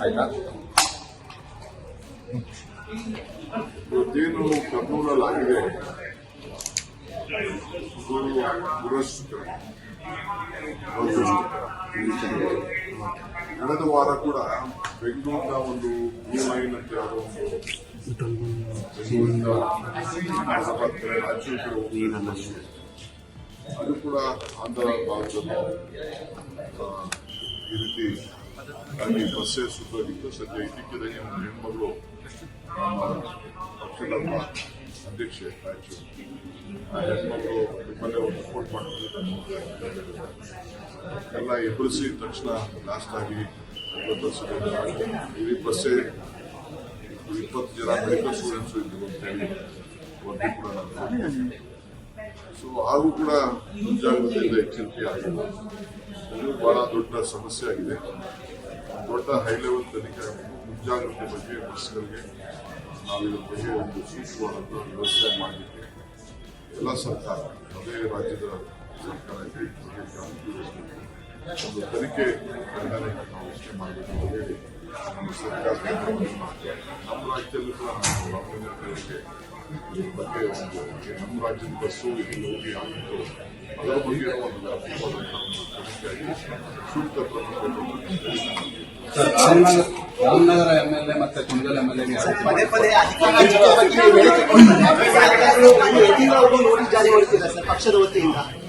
ಆಯ್ತಾ ಇವತ್ತೇನು ಕರ್ನೂಲಲ್ಲಿ ಕಳೆದ ವಾರ ಕೂಡ ಬೆಂಗಳೂರಿನ ಒಂದು ಬಿ ಲೈನ್ ಒಂದು ಅದು ಕೂಡ ಆಂಧ್ರ ಭಾಗದಲ್ಲಿ ಈ ರೀತಿ ಆಗಿ ಬಸ್ಸೇ ಸುತ್ತೋಗಿತ್ತು ಸದ್ಯ ಒಂದು ಹೆಣ್ಮಗಳು ನಮ್ಮ ಪಕ್ಷದ ಒಬ್ಬ ಅಧ್ಯಕ್ಷೆ ರಾಯಚೂರು ಆ ಹೆಣ್ಮಗಳು ನಿಮ್ಮಲ್ಲೇ ಒಂದು ರಿಪೋರ್ಟ್ ಮಾಡಿದ್ರು ಎಲ್ಲ ಎಬ್ಬರಿಸಿ ತಕ್ಷಣ ಲಾಸ್ಟ್ ಆಗಿ ಇವತ್ತು ಬಸ್ಸೇ ಇಪ್ಪತ್ತು ಜನ ಮೆಡಿಕಲ್ ಸ್ಟೂಡೆಂಟ್ಸ್ ಇದ್ರು ಅಂತ ಹೇಳಿ ವರದಿ ಕೂಡ ಸೊ ಹಾಗೂ ಕೂಡ ಮುಂಜಾಗ್ರತೆಯಿಂದ ಎಚ್ಚರಿಕೆ ಆಗಿದೆ ಇದು ಬಹಳ ದೊಡ್ಡ ಸಮಸ್ಯೆ ಆಗಿದೆ ದೊಡ್ಡ ಹೈ ಲೆವೆಲ್ ತನಿಖೆ ಮುಂಜಾಗ್ರತೆ ಬಗ್ಗೆ ಬಸ್ಗಳಿಗೆ ನಾವು ಇದ್ರ ಬಗ್ಗೆ ಒಂದು ಸೂಕ್ಷ್ಮವಾದಂಥ ವ್ಯವಸ್ಥೆ ಮಾಡಲಿಕ್ಕೆ ಎಲ್ಲ ಸರ್ಕಾರ ಅದೇ ರಾಜ್ಯದ ಸರ್ಕಾರ. ಒಂದು ತನಿಖೆ ನಾವು ವ್ಯವಸ್ಥೆ ಮಾಡಬೇಕು ಹೇಳಿ ನಮ್ಮ ಸರ್ಕಾರ ನಮ್ಮ ರಾಜ್ಯದಲ್ಲೂ ಕೂಡ ನಾವು ರಾಮಲಿಂಗರಿಗೆ ಇದ್ರ ಬಗ್ಗೆ ಒಂದು ನಮ್ಮ ರಾಜ್ಯದ ಬಸ್ಸು ಇಲ್ಲಿ ಹೋಗಿ ಆಗಿತ್ತು ಅದರ ಬಗ್ಗೆ ಒಂದು ವ್ಯಾಪಕವಾದಂಥ ಒಂದು ತನಿಖೆಯಾಗಿ ಸೂಕ್ತ ಕ್ರಮ ಕೈಗೊಳ್ಳಬೇಕು. Ramanagara Ramanagara M L A ಮತ್ತೆ ಕುಣಗಲ್ ಎಂ ಎಲ್ ಎಗೆ ಪದೇ ಪದೇ ಅಧಿಕಾರಿಗಳ ಬಗ್ಗೆ ಹೇಳಿಕೆ ಕೊಡ್ತಾರೆ. ಸರ್ಕಾರಗಳು ಯತೀಂದ್ರವರೆಗೂ ನೋಟಿಸ್ ಜಾರಿ ಮಾಡುತ್ತಿದ್ದಾರೆ ಸರ್ ಪಕ್ಷದ ವತಿಯಿಂದ ಈಗ ನಾನು ಮಾತಾಡಕ್ಕೆ